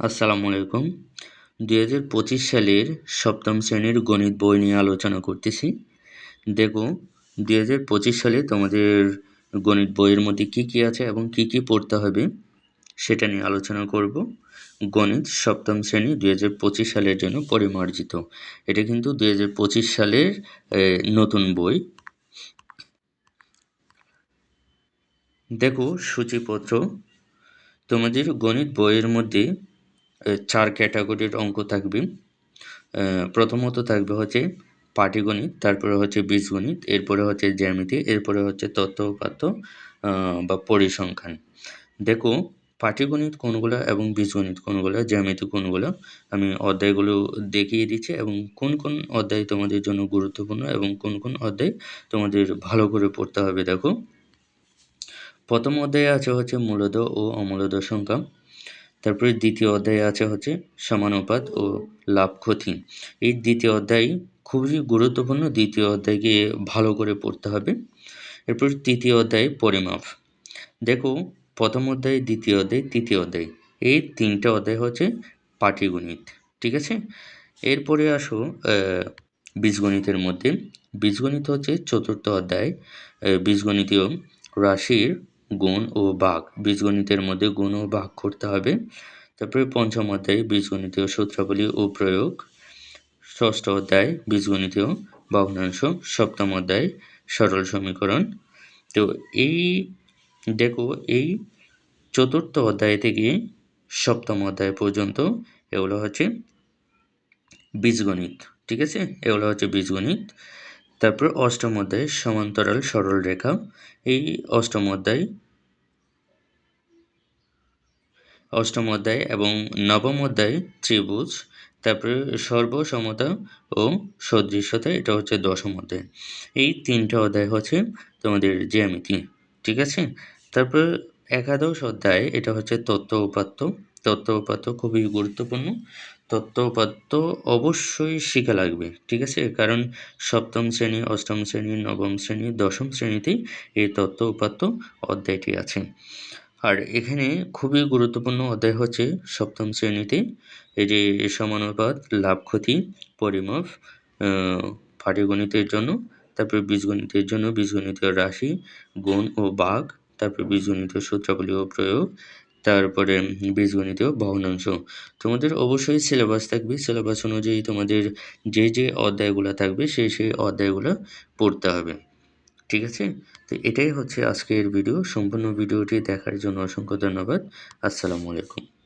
আসসালামু আলাইকুম। দুই হাজার পঁচিশ সালের সপ্তম শ্রেণির গণিত বই নিয়ে আলোচনা করতেছি। দেখো, দুই হাজার পঁচিশ সালে তোমাদের গণিত বইয়ের মধ্যে কি কি আছে এবং কি কি পড়তে হবে সেটা নিয়ে আলোচনা করব। গণিত সপ্তম শ্রেণি দুই হাজার পঁচিশ সালের জন্য পরিমার্জিত। এটা কিন্তু দুই হাজার পঁচিশ সালের নতুন বই। দেখো, সূচিপত্র। তোমাদের গণিত বইয়ের মধ্যে চার ক্যাটাগরির অঙ্ক থাকবে। প্রথমত থাকবে হচ্ছে পাটিগণিত, তারপরে হচ্ছে বীজগণিত, এরপরে হচ্ছে জ্যামিতি, এরপরে হচ্ছে তত্ত্ব উপাত্ত বা পরিসংখ্যান। দেখো, পাটিগণিত কোনগুলো এবং বীজগণিত কোনগুলো, জ্যামিতি কোনগুলো, আমি অধ্যায়গুলো দেখিয়ে দিচ্ছি এবং কোন কোন অধ্যায় তোমাদের জন্য গুরুত্বপূর্ণ এবং কোন কোন অধ্যায় তোমাদের ভালো করে পড়তে হবে, দেখো। প্রথম অধ্যায়ে আছে হচ্ছে মূলদ ও অমূলদ সংখ্যা। তারপরে দ্বিতীয় অধ্যায়ে আছে হচ্ছে সমানুপাত ও লাভ ক্ষতি। এই দ্বিতীয় অধ্যায় খুবই গুরুত্বপূর্ণ। দ্বিতীয় অধ্যায়কে ভালো করে পড়তে হবে। এরপর তৃতীয় অধ্যায় পরিমাপ। দেখো, প্রথম অধ্যায়, দ্বিতীয় অধ্যায়, তৃতীয় অধ্যায়। এই তিনটা অধ্যায় হচ্ছে পাটিগণিত, ঠিক আছে? এরপরে আসো বীজগণিতের মধ্যে। বীজগণিত হচ্ছে চতুর্থ অধ্যায়। বীজগণিতীয় রাশির গুণ ও বাঘ বীজগণিতের মধ্যে গুণ ও বাঘ করতে হবে। তারপরে পঞ্চম অধ্যায় বীজগণিতীয় সূত্রাবলী ও প্রয়োগ। ষষ্ঠ অধ্যায় বীজগণিতীয় ভগ্নাংশ। সপ্তম অধ্যায় সরল সমীকরণ। তো এই, দেখো, এই চতুর্থ অধ্যায় থেকে সপ্তম অধ্যায় পর্যন্ত এগুলো হচ্ছে বীজগণিত, ঠিক আছে? এগুলো হচ্ছে বীজগণিত। তারপর অষ্টম অধ্যায় সমান্তরাল সরল রেখা। এই অষ্টম অধ্যায় অষ্টম অধ্যায় এবং নবম অধ্যায় ত্রিভুজ, তারপরে সর্বসমতা ও সদৃশ্যতা, এটা হচ্ছে দশম অধ্যায় এই তিনটা অধ্যায় হচ্ছে তোমাদের জ্যামিতি, ঠিক আছে? তারপর একাদশ অধ্যায়, এটা হচ্ছে তত্ত্ব উপাত্ত তত্ত্ব উপাত্ত খুবই গুরুত্বপূর্ণ। তত্ত্ব উপাত্ত অবশ্যই শেখা লাগবে, ঠিক আছে? কারণ সপ্তম শ্রেণি, অষ্টম শ্রেণি, নবম শ্রেণি, দশম শ্রেণীতেই এই তত্ত্ব উপাত্ত অধ্যায়টি আছে। আর এখানে খুবই গুরুত্বপূর্ণ অধ্যায় হচ্ছে সপ্তম শ্রেণীতে এই যে সমানুপাত, লাভ, ক্ষতি, পরিমাপ পাটিগণিতের জন্য, তারপরে বীজগণিতের জন্য, বীজগণিতীয় রাশি, গুণ ও বাঘ তারপরে বীজগণিতীয় সূত্রাবলী ও প্রয়োগ তারপরে বীজগণিতীয় ভগ্নাংশ। তোমাদের অবশ্যই সিলেবাস থাকবে। সিলেবাস অনুযায়ী তোমাদের যে যে অধ্যায়গুলো থাকবে সেই সেই অধ্যায়গুলো পড়তে হবে। ঠিক আছে? তো এটাই হচ্ছে আজকের ভিডিও সম্পূর্ণ ভিডিওটি দেখার জন্য অসংখ্য ধন্যবাদ। আসসালামু আলাইকুম।